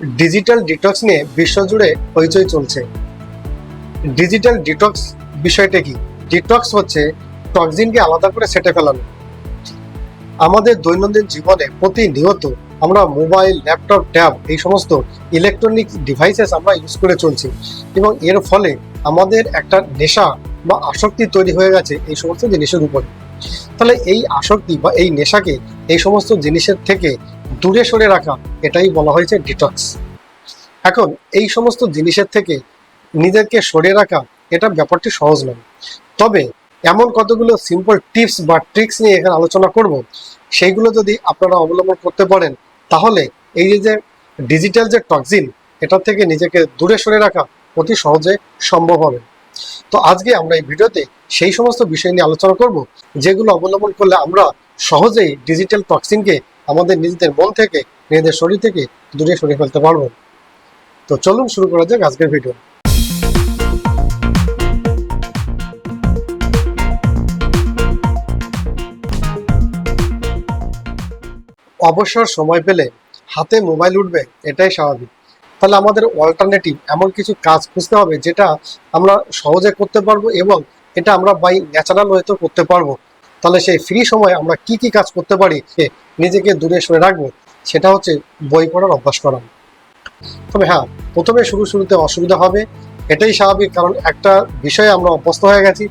Digital detox নিয়ে বিশ্বজুড়ে হইচই চলছে। ডিজিটাল ডিটক্স বিষয়টা কি? ডিটক্স হচ্ছে টক্সিনকে আলাদা করে সেটে ফেলানো। আমাদের দৈনন্দিন জীবনে প্রতিনিয়ত আমরা মোবাইল, ল্যাপটপ, ট্যাব এই সমস্ত ইলেকট্রনিক ডিভাইসেস আমরা ইউজ করে চলছি এবং এর ফলে আমাদের একটা নেশা বা আসক্তি তৈরি হয়ে গেছে এই সমস্ত জিনিসের উপরে। তাহলে এই আসক্তি বা এই নেশাকে এই সমস্ত জিনিসের থেকে দূরে সরে রাখা, এটাই বলা হয়েছে ডিটক্স এখন, এই সমস্ত জিনিসের থেকে নিজেকে সরে রাখা, এটা ব্যাপারটি সহজ নয়। তবে, এমন কতগুলো সিম্পল টিপস বা ট্রিক্স নিয়ে এখানে আলোচনা করব, সেইগুলো যদি আপনারা অবলম্বন করতে পারেন, তাহলে এই যে ডিজিটাল যে টক্সিন এটা থেকে নিজেকে দূরে সরে রাখা অতি সহজে সম্ভব হবে। তো আজকে আমরা এই ভিডিওতে সেই সমস্ত বিষয় নিয়ে আলোচনা করব, যেগুলো অবলম্বন করলে আমরা সহজেই ডিজিটাল টক্সিনকে আমাদের নিজেদের মন থেকে, নিজেদের শরীর থেকে দূরে সরিয়ে ফেলতে পারব। তো চলুন শুরু করা যাক আজকের ভিডিও। অবসর সময় পেলে হাতে মোবাইল উঠবে, এটাই স্বাভাবিক। তাহলে আমাদের অল্টারনেটিভ এমন কিছু কাজ খুঁজতে হবে যেটা আমরা সহজে করতে পারব এবং এটা আমরা বাই ন্যাচারাল ওয়েতে করতে পারব। তাহলে সেই ফ্রি সময় আমরা কি কি কাজ করতে পারি যে নিজেকে দূরে সরে রাখব, সেটা হচ্ছে বই পড়ার অভ্যাস করা। তবে হ্যাঁ প্রথমে শুরু শুরুতে অসুবিধা হবে, এটাই স্বাভাবিক কারণ একটা বিষয়ে আমরা অভ্যস্ত হয়ে গেছি,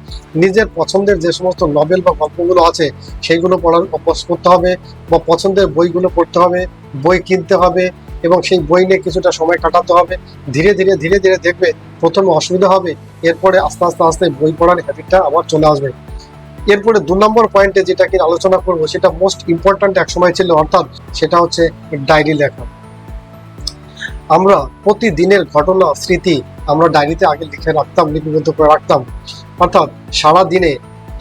নিজের পছন্দের যে সমস্ত নভেল বা গল্পগুলো আছে, সেইগুলো পড়ার অভ্যাস করতে হবে বা পছন্দের বইগুলো পড়তে হবে, বই কিনতে হবে এবং সেই বই নিয়ে কিছুটা সময় কাটাতে হবে, ধীরে ধীরে ধীরে ধীরে দেখবে প্রথমে অসুবিধা হবে, এরপরে আস্তে আস্তে আস্তে বই পড়ার হ্যাবিটটা আবার চলে আসবে। এরপরে দু নম্বর পয়েন্টে যেটা কি আলোচনা করব, সেটা মোস্ট ইম্পর্ট্যান্ট এক সময় ছিল, অর্থাৎ সেটা হচ্ছে ডায়েরি লেখা। আমরা প্রতিদিনের ঘটনা, স্মৃতি আমরা ডায়েরিতে আগে লিখে রাখতাম, লিপিবদ্ধ করে রাখতাম। অর্থাৎ সারা দিনে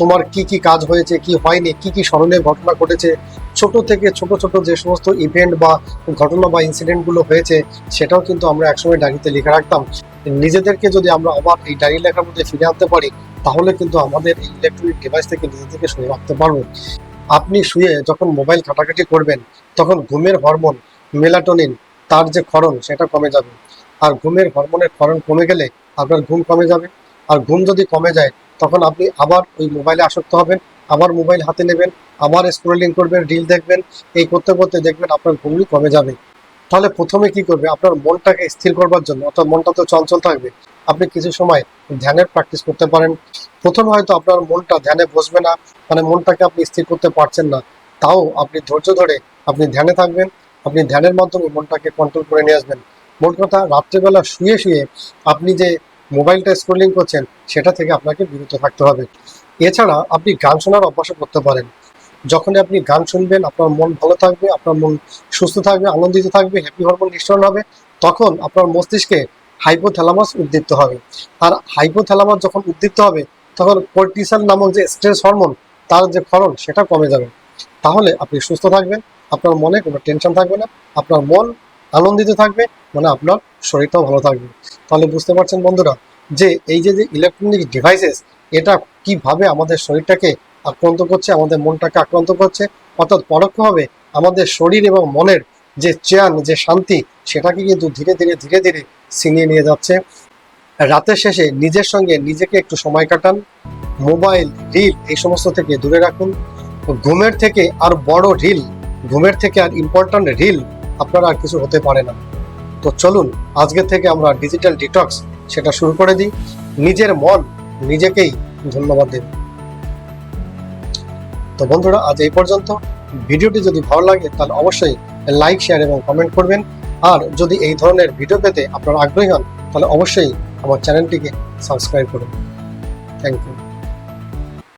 তোমার কি কি কাজ হয়েছে, কি হয়নি, কি কি স্মরণীয় ঘটনা ঘটেছে, ছোট থেকে ছোট ছোট যে সমস্ত ইভেন্ট বা ঘটনা বা ইনসিডেন্টগুলো হয়েছে, সেটাও কিন্তু আমরা একসময় ডায়েরিতে লিখে রাখতাম। নিজেদেরকে যদি আমরা আবার এই ডায়েরি লেখার মধ্যে ফিরে আনতে পারি তাহলে কিন্তু আমাদের এই ইলেকট্রনিক ডিভাইস থেকে নিজেদেরকে সরে রাখতে পারব। আপনি শুয়ে যখন মোবাইল ঘাটাঘাটি করবেন, তখন ঘুমের হরমোন মেলাটোনিন তার যে ক্ষরণ, সেটা কমে যাবে। আর ঘুমের হরমোনের ক্ষরণ কমে গেলে আপনার ঘুম কমে যাবে। আর ঘুম যদি কমে যায়, তখন আপনি আবার ওই মোবাইলে আসক্ত হবেন, আবার মোবাইল হাতে নেবেন, আবার স্ক্রোলিং করবেন রিল দেখবেন, এই করতে করতে দেখবেন আপনার ঘুমই কমে যাবে। তাহলে প্রথমে কি করবে? আপনার মনটাকে স্থির করবার জন্য, অর্থাৎ মনটা তো চঞ্চল থাকবে আপনি কিছু সময় ধ্যানের প্র্যাকটিস করতে পারেন। প্রথমে হয়তো আপনার মনটা ধ্যানে বসবে না মানে মনটাকে আপনি স্থির করতে পারছেন না। তাও আপনি ধৈর্য ধরে আপনি ধ্যানে থাকবেন, আপনি ধ্যানের মাধ্যমে মনটাকে কন্ট্রোল করে নিয়ে আসবেন। মোট কথা, রাত্রেবেলা শুয়ে শুয়ে আপনি যে মোবাইলটা স্ক্রোলিং করছেন, সেটা থেকে আপনাকে বিরত থাকতে হবে। এছাড়া আপনি গান শোনার অভ্যাসও করতে পারেন। যখনই আপনি গান শুনবেন, আপনার মন ভালো থাকবে, আপনার মন সুস্থ থাকবে, আনন্দিত থাকবে হ্যাপি হরমোন নিঃসরণ হবে, তখন আপনার মস্তিষ্কে হাইপোথ্যালামাস উদ্দীপ্ত হবে। আর হাইপোথ্যালামাস যখন উদ্দীপ্ত হবে, তখন কর্টিসল নামক যে স্ট্রেস হরমোন তার যে ক্ষরণ, সেটা কমে যাবে। তাহলে আপনি সুস্থ থাকবেন, আপনার মনে কোনো টেনশন থাকবে না, আপনার মন আনন্দিত থাকবে মানে আপনার শরীরটাও ভালো থাকবে। তাহলে বুঝতে পারছেন বন্ধুরা, যে এই যে যে ইলেকট্রনিক ডিভাইসেস এটা কীভাবে আমাদের শরীরটাকে আক্রান্ত করছে, আমাদের মনটাকে আক্রান্ত করছে, অর্থাৎ পরোক্ষভাবে আমাদের শরীর এবং মনের যে চেয়ান, যে শান্তি, সেটাকে কিন্তু ধীরে ধীরে ধীরে ধীরে ছিনিয়ে নিয়ে যাচ্ছে। রাতের শেষে নিজের সঙ্গে নিজেকে একটু সময় কাটান। মোবাইল, রিল এই সমস্ত থেকে দূরে রাখুন। ঘুমের থেকে আর বড় রিল, ঘুমের থেকে আর ইম্পর্ট্যান্ট রিল আপনার আর কিছু হতে পারে না। তো চলুন, আজকে থেকে আমরা ডিজিটাল ডিটক্স সেটা শুরু করে দিই। নিজের মন নিজেকেই ধন্যবাদ দেব। তো বন্ধুরা, আজ এই পর্যন্ত। ভিডিওটি যদি ভালো লাগে, তাহলে অবশ্যই লাইক শেয়ার এবং কমেন্ট করবেন। আর যদি এই ধরনের ভিডিও পেতে আপনারা আগ্রহী হন, তাহলে অবশ্যই আমার চ্যানেলটিকে সাবস্ক্রাইব করুন। Thank you